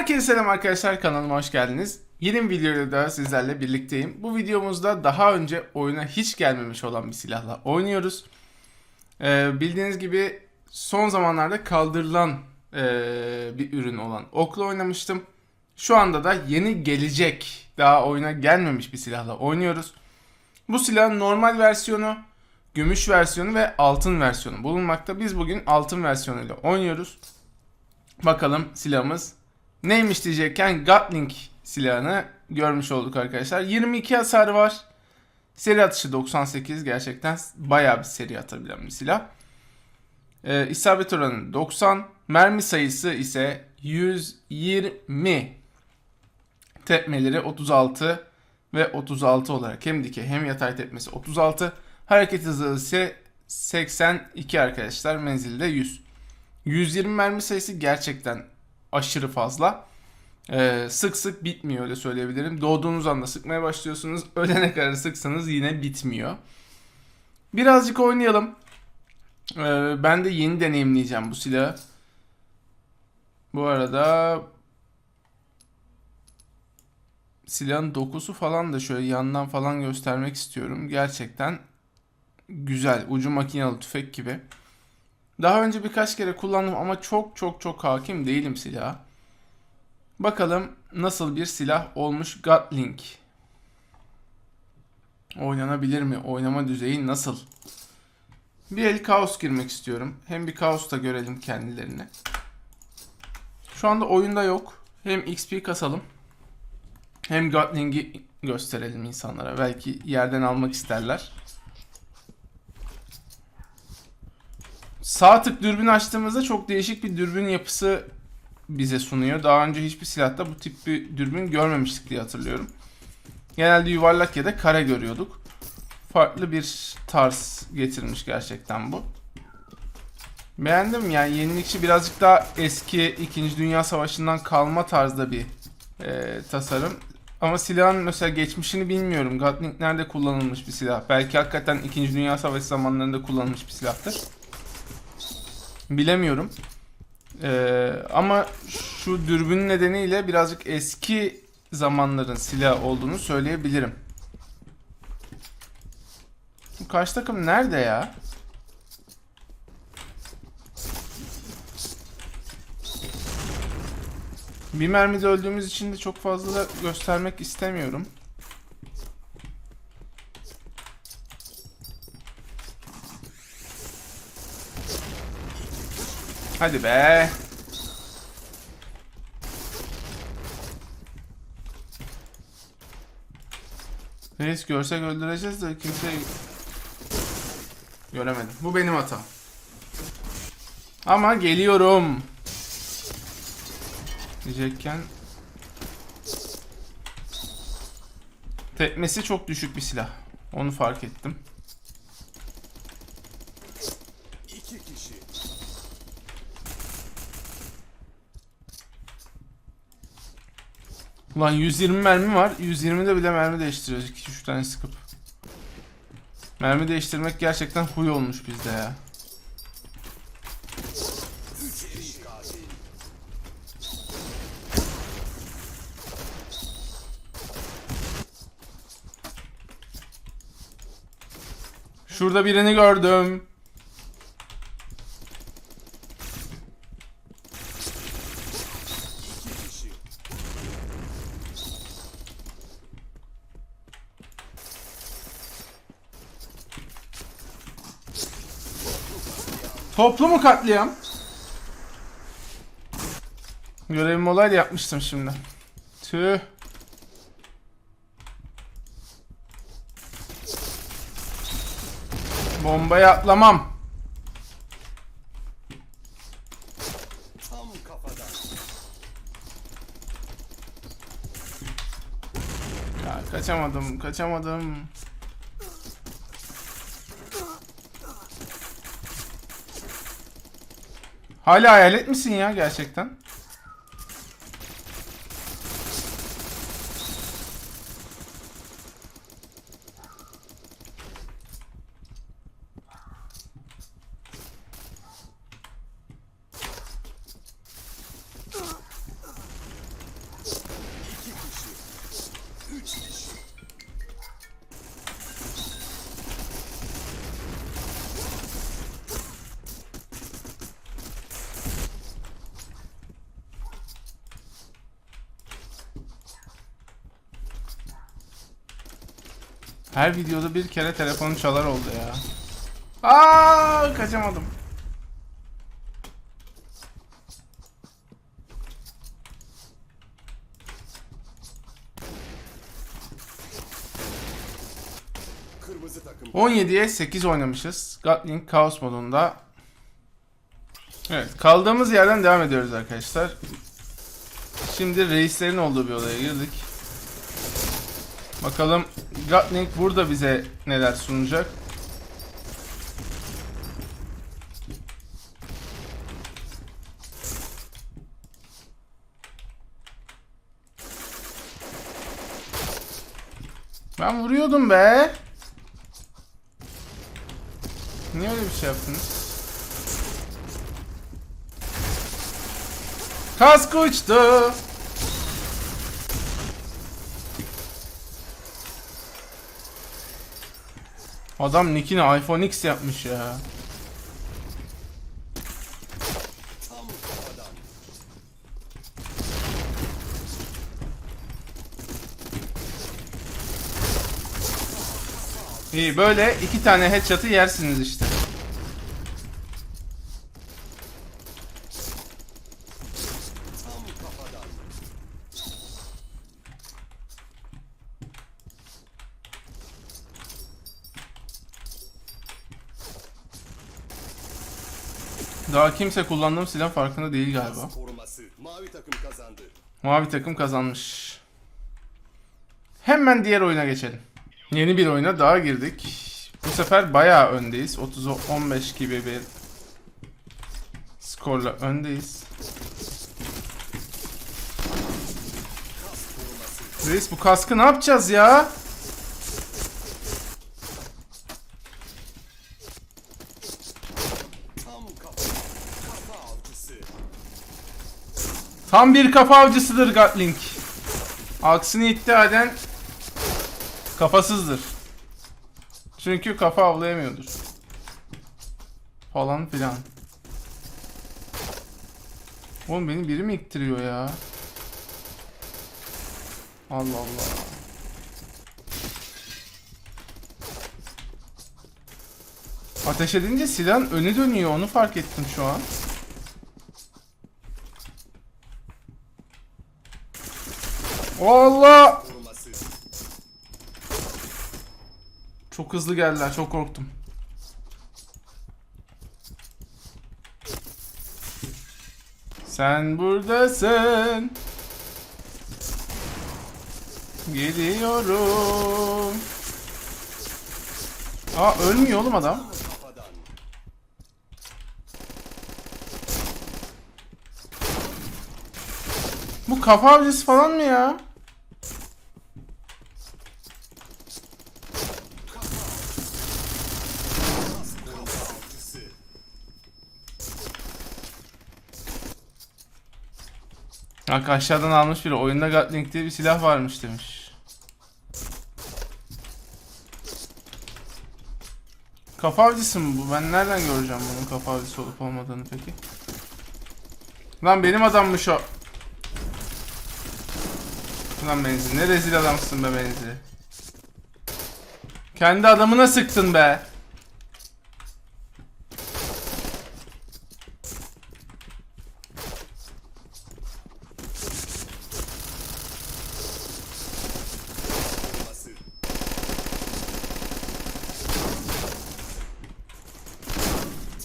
Herkese selam arkadaşlar kanalıma hoş geldiniz. Yeni bir videoyla daha sizlerle birlikteyim. Bu videomuzda daha önce oyuna hiç gelmemiş olan bir silahla oynuyoruz. Ee, bildiğiniz gibi son zamanlarda kaldırılan ee, bir ürün olan okla oynamıştım. Şu anda da yeni gelecek daha oyuna gelmemiş bir silahla oynuyoruz. Bu silahın normal versiyonu, gümüş versiyonu ve altın versiyonu bulunmakta. Biz bugün altın versiyonuyla oynuyoruz. Bakalım silahımız neymiş diyecekken Gatling silahını görmüş olduk arkadaşlar. 22 hasarı var. Seri atışı 98 gerçekten bayağı bir seri atabilen bir silah. Ee, isabet oranı 90. Mermi sayısı ise 120. Tepmeleri 36 ve 36 olarak hem dikey hem yatay tepmesi 36. Hareket hızı ise 82 arkadaşlar. Menzilde 100. 120 mermi sayısı gerçekten aşırı fazla. Ee, sık sık bitmiyor öyle söyleyebilirim. Doğduğunuz anda sıkmaya başlıyorsunuz. Ölene kadar sıksanız yine bitmiyor. Birazcık oynayalım. Ee, ben de yeni deneyimleyeceğim bu silahı. Bu arada silahın dokusu falan da şöyle yandan falan göstermek istiyorum. Gerçekten güzel. Ucu makinalı tüfek gibi. Daha önce birkaç kere kullandım ama çok çok çok hakim değilim silaha. Bakalım nasıl bir silah olmuş Gatling. Oynanabilir mi? Oynama düzeyi nasıl? Bir el kaos girmek istiyorum. Hem bir kaos da görelim kendilerini. Şu anda oyunda yok. Hem XP kasalım. Hem Gatling'i gösterelim insanlara. Belki yerden almak isterler. Sağ tık dürbün açtığımızda çok değişik bir dürbün yapısı bize sunuyor. Daha önce hiçbir silahta bu tip bir dürbün görmemiştik diye hatırlıyorum. Genelde yuvarlak ya da kare görüyorduk. Farklı bir tarz getirmiş gerçekten bu. Beğendim yani yenilikçi birazcık daha eski 2. Dünya Savaşı'ndan kalma tarzda bir e, tasarım. Ama silahın mesela geçmişini bilmiyorum. Gatling nerede kullanılmış bir silah? Belki hakikaten 2. Dünya Savaşı zamanlarında kullanılmış bir silahtır. Bilemiyorum. Ee, ama şu dürbün nedeniyle birazcık eski zamanların silah olduğunu söyleyebilirim. Bu karşı takım nerede ya? Bir mermide öldüğümüz için de çok fazla da göstermek istemiyorum. Hadi be. Reis görsek öldüreceğiz de kimse göremedim. Bu benim hatam. Ama geliyorum. Diyecekken Tepmesi çok düşük bir silah. Onu fark ettim. İki kişi. Ulan 120 mermi var. 120'de bile mermi değiştiriyoruz. 2-3 tane sıkıp. Mermi değiştirmek gerçekten huy olmuş bizde ya. Şurada birini gördüm. İki kişi. Toplu mu katliam? Görevim olaydı yapmıştım şimdi. Tüh. Bombaya atlamam. Tam kafadan. Ya kaçamadım, kaçamadım. Hala hayalet misin ya gerçekten? Her videoda bir kere telefonu çalar oldu ya. Aa kaçamadım. Kırmızı takım 17'ye 8 oynamışız. Gatling Chaos modunda. Evet kaldığımız yerden devam ediyoruz arkadaşlar. Şimdi reislerin olduğu bir odaya girdik. Bakalım Gatling burada bize neler sunacak. Ben vuruyordum be. Niye öyle bir şey yaptınız? Kask uçtu. Adam nickini iPhone X yapmış ya. İyi böyle iki tane headshot'ı yersiniz işte. Daha kimse kullandığım silah farkında değil galiba. Mavi takım kazandı. Mavi takım kazanmış. Hemen diğer oyuna geçelim. Yeni bir oyuna daha girdik. Bu sefer bayağı öndeyiz. 30'a 15 gibi bir skorla öndeyiz. Reis bu kaskı ne yapacağız ya? Tam kafa. Kafa avcısı. Tam bir kafa avcısıdır Gatling. Aksini iddia eden kafasızdır. Çünkü kafa avlayamıyordur. Falan filan. Oğlum beni biri mi ittiriyor ya? Allah Allah. Ateş edince silahın önü dönüyor onu fark ettim şu an. Allah! Çok hızlı geldiler, çok korktum. Sen buradasın. Geliyorum. Aa ölmüyor oğlum adam. Bu kafa avcısı falan mı ya? Kafa avcısı. Bak aşağıdan almış biri. Oyunda Gatling diye bir silah varmış demiş. Kafa avcısı mı bu? Ben nereden göreceğim bunun kafa avcısı olup olmadığını peki? Lan benim adammış o. Lan Benzi ne rezil adamsın be Benzi. Kendi adamına sıktın be. Koruması.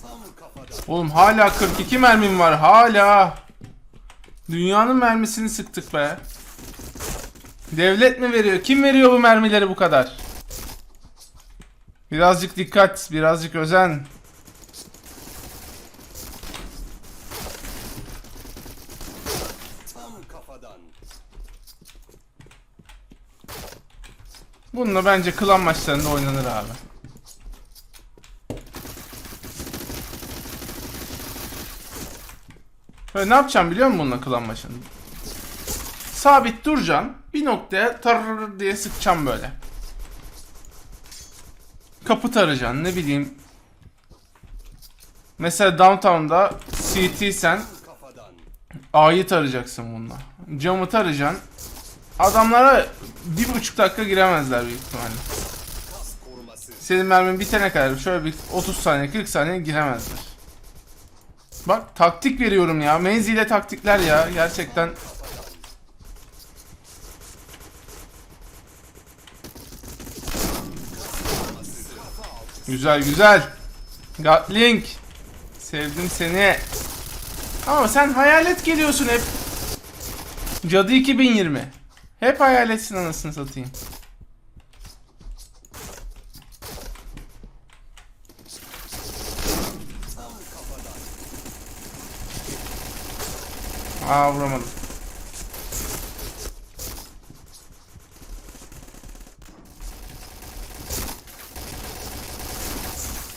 Tam kafadan. Oğlum hala 42 mermim var hala. Dünyanın mermisini sıktık be. Devlet mi veriyor? Kim veriyor bu mermileri bu kadar? Birazcık dikkat, birazcık özen. Bununla bence klan maçlarında oynanır abi. Böyle ne yapacağım biliyor musun bununla klan maçında? Sabit duracaksın. Bir noktaya tar diye sıkacağım böyle. Kapı tarayacaksın ne bileyim. Mesela downtown'da CT sen. A'yı tarayacaksın bununla. Camı tarayacaksın. Adamlara bir buçuk dakika giremezler büyük ihtimalle. Senin mermin bitene kadar şöyle bir 30 saniye 40 saniye giremezler. Bak taktik veriyorum ya. Menzile taktikler ya. Gerçekten Güzel güzel. Gatling. Sevdim seni. Ama sen hayalet geliyorsun hep. Cadı 2020. Hep hayaletsin anasını satayım. Aa vuramadım.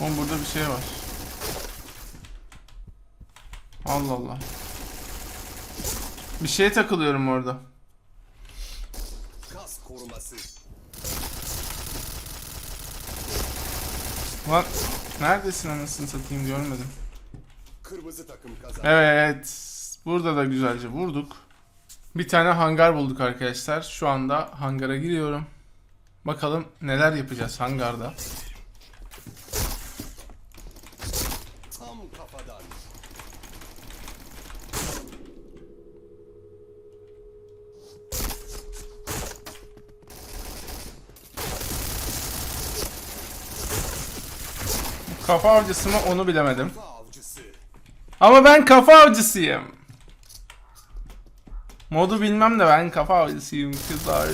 Oğlum burada bir şey var. Allah Allah. Bir şeye takılıyorum orada. Kas koruması. Lan neredesin anasını satayım görmedim. Kırmızı takım kazandı. Evet. Burada da güzelce vurduk. Bir tane hangar bulduk arkadaşlar. Şu anda hangara giriyorum. Bakalım neler yapacağız hangarda. Kafa avcısı mı onu bilemedim. Ama ben kafa avcısıyım. Modu bilmem de ben kafa avcısıyım kızlar.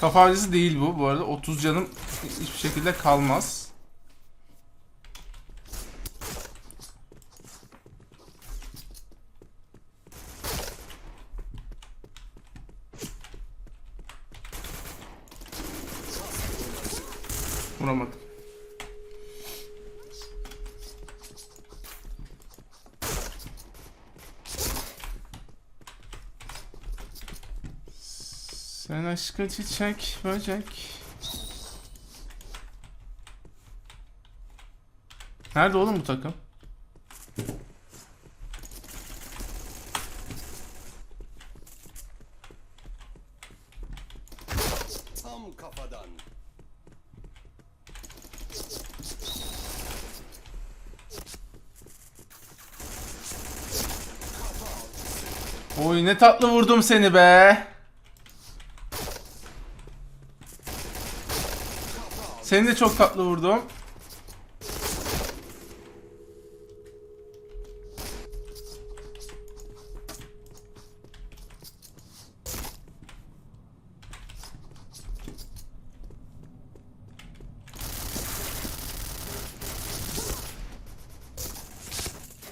Kafa avcısı değil bu bu arada. 30 canım hiçbir şekilde kalmaz. Vuramadım. Sen aşkı çiçek böcek. Nerede oğlum bu takım? Tam kafadan. Oy ne tatlı vurdum seni be. Seni de çok tatlı vurdum.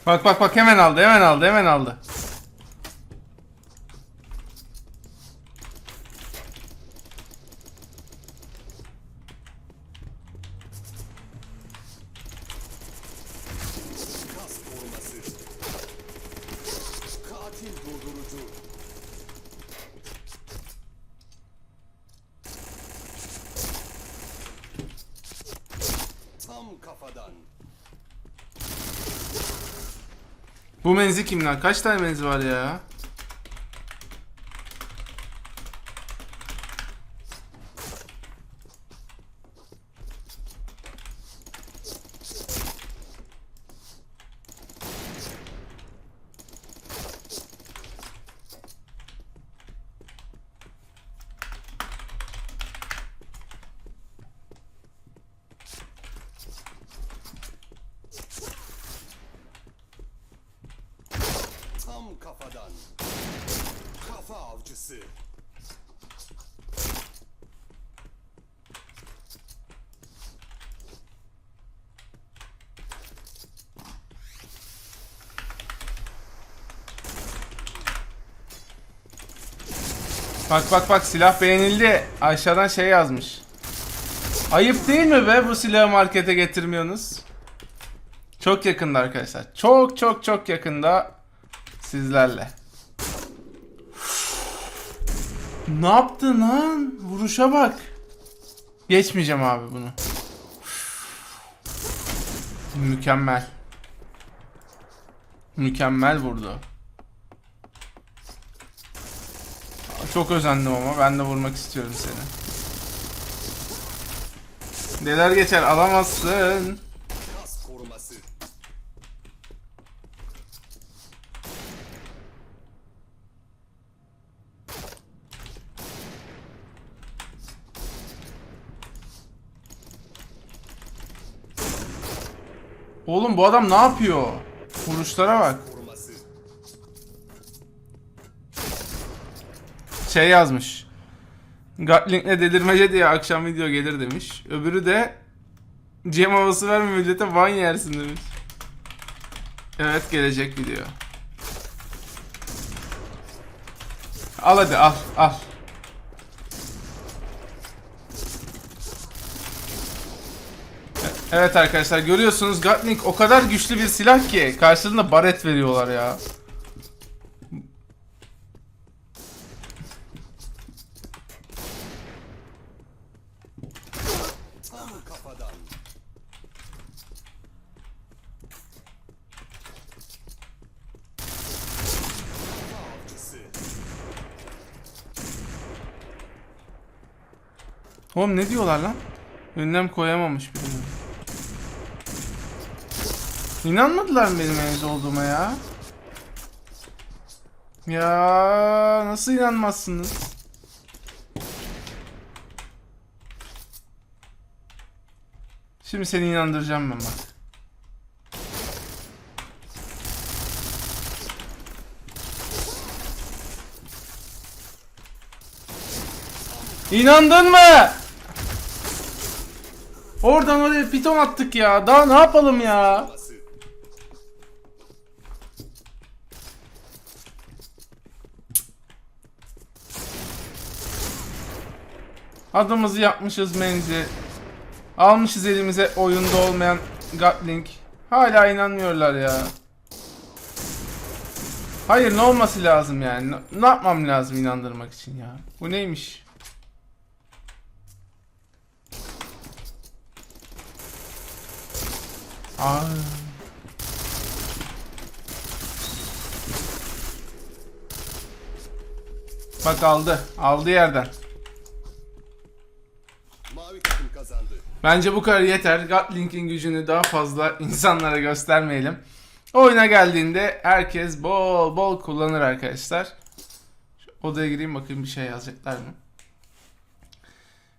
Bak bak bak hemen aldı hemen aldı hemen aldı. Kas koruması. Katil durdurucu. Tam kafadan. Bu menzi kimler? Kaç tane menzi var ya? Tam kafadan. Kafa avcısı. Bak bak bak silah beğenildi. Aşağıdan şey yazmış. Ayıp değil mi be bu silahı markete getirmiyorsunuz? Çok yakında arkadaşlar. Çok çok çok yakında sizlerle. Ne yaptın lan? Vuruşa bak. Geçmeyeceğim abi bunu. Mükemmel. Mükemmel vurdu. Çok özendim ama ben de vurmak istiyorum seni. Neler geçer alamazsın. Kas koruması. Oğlum bu adam ne yapıyor? Vuruşlara bak. Şey yazmış. Gatling'le delirmece diye akşam video gelir demiş. Öbürü de Cem havası verme millete van yersin demiş. Evet gelecek video. Al hadi al al. Evet arkadaşlar görüyorsunuz Gatling o kadar güçlü bir silah ki karşılığında baret veriyorlar ya. Oğlum ne diyorlar lan? Önlem koyamamış biri. İnanmadılar mı benim evde olduğuma ya? Ya nasıl inanmazsınız? Şimdi seni inandıracağım ben bak. İnandın mı? Oradan oraya piton attık ya. Daha ne yapalım ya? Adımızı yapmışız menzi. Almışız elimize oyunda olmayan Gatling. Hala inanmıyorlar ya. Hayır ne olması lazım yani? Ne, yapmam lazım inandırmak için ya? Bu neymiş? Aa. Bak aldı. Aldı yerden. Mavi takım kazandı. Bence bu kadar yeter. Gatling'in gücünü daha fazla insanlara göstermeyelim. Oyuna geldiğinde herkes bol bol kullanır arkadaşlar. Şu odaya gireyim bakayım bir şey yazacaklar mı?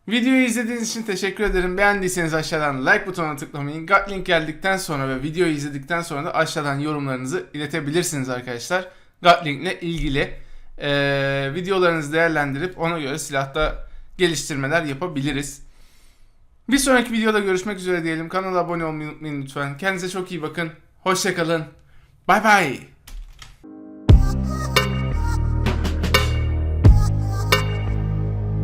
Videoyu izlediğiniz için teşekkür ederim. Beğendiyseniz aşağıdan like butonuna tıklamayı. Gatling geldikten sonra ve videoyu izledikten sonra da aşağıdan yorumlarınızı iletebilirsiniz arkadaşlar. Gatling ile ilgili eee, videolarınızı değerlendirip ona göre silahta geliştirmeler yapabiliriz. Bir sonraki videoda görüşmek üzere diyelim. Kanala abone olmayı unutmayın lütfen. Kendinize çok iyi bakın. Hoşçakalın. Bay bay.